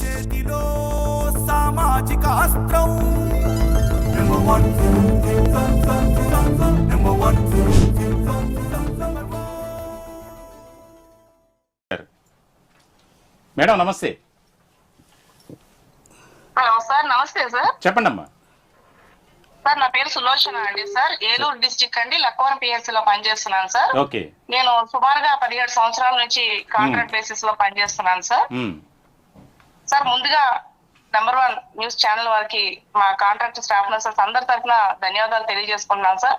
చేతిలో సామాజిక అస్త్రం. Number one. Number one. Madam నమస్తే. హలో సార్ నమస్తే సార్. చెప్పండి అమ్మా సార్ నా పేరు సులోచన అండి సార్. ఏలూరు డిస్టిక్ అండి లక్కవరం పిఎస్సి లో పనిచేస్తున్నాను సార్. ఓకే. నేను సుమారుగా పదిహేడు సంవత్సరాల నుంచి కాంట్రాక్ట్ బేసిస్లో పనిచేస్తున్నాను సార్. సార్ ముందుగా నెంబర్ వన్ న్యూస్ ఛానల్ వారికి మా కాంట్రాక్ట్ స్టాఫ్ నర్సెస్ అందరి తరఫున ధన్యవాదాలు తెలియజేసుకుంటున్నాను సార్.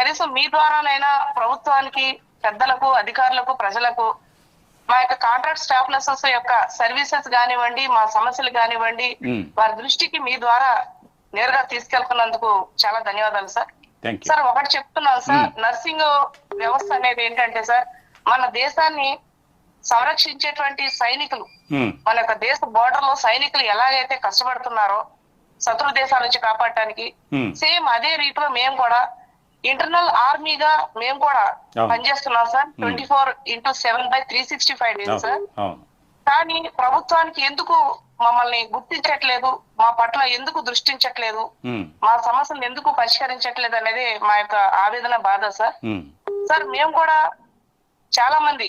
కనీసం మీ ద్వారానైనా ప్రభుత్వానికి పెద్దలకు అధికారులకు ప్రజలకు మా యొక్క కాంట్రాక్ట్ స్టాఫ్ నర్సెస్ యొక్క సర్వీసెస్ కానివ్వండి మా సమస్యలు కానివ్వండి మ్మ్. వారి దృష్టికి మీ ద్వారా నేరుగా తీసుకెళ్తున్నందుకు చాలా ధన్యవాదాలు సార్. సార్ ఒకటి చెప్తున్నాను సార్ నర్సింగ్ వ్యవస్థ అనేది ఏంటంటే సార్ మన దేశాన్ని సంరక్షించేటువంటి సైనికులు. మన యొక్క దేశ బోర్డర్లో సైనికులు ఎలాగైతే కష్టపడుతున్నారో శత్రు దేశాల నుంచి కాపాడటానికి. సేమ్ అదే రీతిలో మేము కూడా ఇంటర్నల్ ఆర్మీగా మేము కూడా. పనిచేస్తున్నాం sir. Twenty four into seven by three sixty five days sir. కానీ ప్రభుత్వానికి ఎందుకు మమ్మల్ని గుర్తించట్లేదు? మా పట్ల ఎందుకు దృష్టించట్లేదు? మా సమస్యలు ఎందుకు పరిష్కరించట్లేదు అనేది మా యొక్క ఆవేదన బాధ సార్. సార్ మేము కూడా చాలా మంది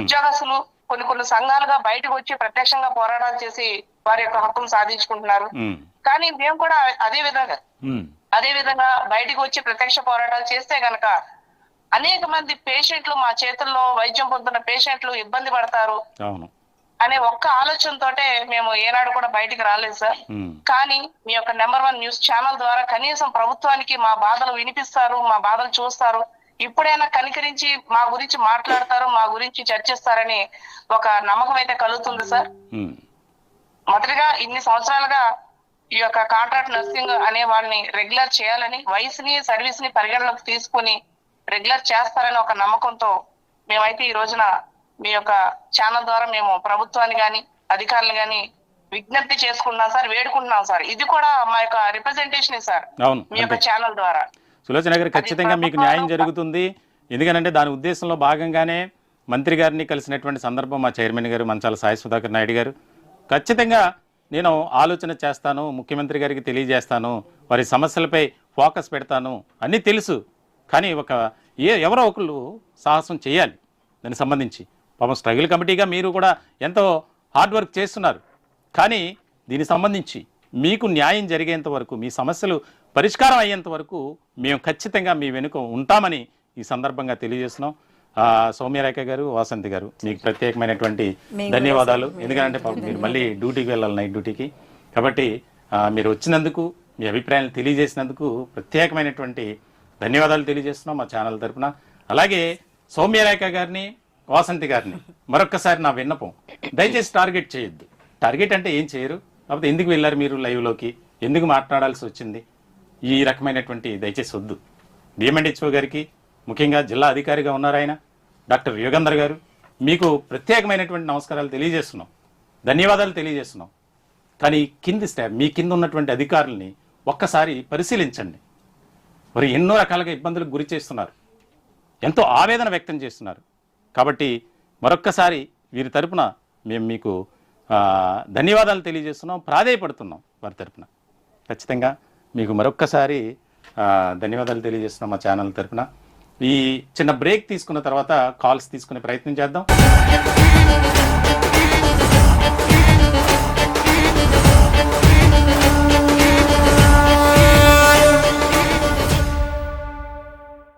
ఉద్యోగస్తులు కొన్ని కొన్ని సంఘాలుగా బయటకు వచ్చి ప్రత్యక్షంగా పోరాటాలు చేసి వారి యొక్క హక్కును సాధించుకుంటున్నారు. కానీ మేము కూడా అదే విధంగా అదే విధంగా బయటకు వచ్చి ప్రత్యక్ష పోరాటాలు చేస్తే గనక అనేక మంది పేషెంట్లు మా చేతుల్లో వైద్యం పొందుతున్న పేషెంట్లు ఇబ్బంది పడతారు అనే ఒక్క ఆలోచనతోటే మేము ఏనాడు కూడా బయటికి రాలేదు సార్. కానీ మీ యొక్క నెంబర్ వన్ న్యూస్ ఛానల్ ద్వారా కనీసం ప్రభుత్వానికి మా బాధలు వినిపిస్తారు మా బాధలు చూస్తారు. ఇప్పుడైనా కనికరించి మా గురించి మాట్లాడతారు మా గురించి చర్చిస్తారని ఒక నమ్మకం అయితే కలుగుతుంది సార్. మొదటిగా ఇన్ని సంవత్సరాలుగా ఈ యొక్క కాంట్రాక్ట్ నర్సింగ్ అనే వాళ్ళని రెగ్యులర్ చేయాలని వయసుని సర్వీస్ని పరిగణలోకి తీసుకుని రెగ్యులర్ చేస్తారని ఒక నమ్మకంతో మేమైతే ఈ రోజున మీ యొక్క ఛానల్ ద్వారా మేము ప్రభుత్వాన్ని గాని అధికారులు గాని విజ్ఞప్తి చేసుకుంటున్నాం సార్ వేడుకుంటున్నాం సార్. ఇది కూడా మా యొక్క రిప్రజెంటేషన్ సార్. మీ యొక్క ఛానల్ ద్వారా. సులోచన గారు ఖచ్చితంగా మీకు న్యాయం జరుగుతుంది. ఎందుకనంటే దాని ఉద్దేశంలో భాగంగానే మంత్రి గారిని కలిసినటువంటి సందర్భం మా చైర్మన్ గారు మంచాల సాయి సుధాకర్ నాయుడు గారు. ఖచ్చితంగా నేను ఆలోచన చేస్తాను ముఖ్యమంత్రి గారికి తెలియజేస్తాను వారి సమస్యలపై ఫోకస్ పెడతాను అన్నీ తెలుసు. కానీ ఒక ఏ ఎవరో ఒకళ్ళు సాహసం చేయాలి దానికి సంబంధించి. పాపం స్ట్రగుల్ కమిటీగా మీరు కూడా ఎంతో హార్డ్ వర్క్ చేస్తున్నారు. కానీ దీనికి సంబంధించి మీకు న్యాయం జరిగేంత వరకు మీ సమస్యలు పరిష్కారం అయ్యేంత వరకు మేము ఖచ్చితంగా మీ వెనుక ఉంటామని ఈ సందర్భంగా తెలియజేస్తున్నాం. సౌమ్యరేఖ గారు వాసంతి గారు మీకు ప్రత్యేకమైనటువంటి ధన్యవాదాలు. ఎందుకంటే మీరు మళ్ళీ డ్యూటీకి వెళ్ళాలి నైట్ డ్యూటీకి. కాబట్టి మీరు వచ్చినందుకు మీ అభిప్రాయాలు తెలియజేసినందుకు ప్రత్యేకమైనటువంటి ధన్యవాదాలు తెలియజేస్తున్నాం మా ఛానల్ తరపున. అలాగే సౌమ్యరేఖ గారిని వాసంతి గారిని మరొక్కసారి నా విన్నపం. దయచేసి టార్గెట్ చేయొద్దు. టార్గెట్ అంటే ఏం చేయరు. కాకపోతే ఎందుకు వెళ్ళారు మీరు లైవ్లోకి? ఎందుకు మాట్లాడాల్సి వచ్చింది? ఈ రకమైనటువంటి దయచేసి వద్దు. డిఎంఎండ్హెచ్ఓ గారికి ముఖ్యంగా జిల్లా అధికారిగా ఉన్నారు ఆయన డాక్టర్ యోగంధర్ గారు మీకు ప్రత్యేకమైనటువంటి నమస్కారాలు తెలియజేస్తున్నాం. ధన్యవాదాలు తెలియజేస్తున్నాం. కానీ కింది స్టాఫ్ మీ కింద ఉన్నటువంటి అధికారుల్ని ఒక్కసారి పరిశీలించండి. మరి ఎన్నో రకాలుగా ఇబ్బందులకు గురి చేస్తున్నారు. ఎంతో ఆవేదన వ్యక్తం చేస్తున్నారు. కాబట్టి మరొక్కసారి వీరి తరపున మేము మీకు ధన్యవాదాలు తెలియజేస్తున్నాం ప్రాధేయపడుతున్నాం వారి తరపున. ఖచ్చితంగా మీకు మరొక్కసారి ధన్యవాదాలు తెలియజేస్తున్నాం మా ఛానల్ తరపున. ఈ చిన్న బ్రేక్ తీసుకున్న తర్వాత కాల్స్ తీసుకునే ప్రయత్నం చేద్దాం.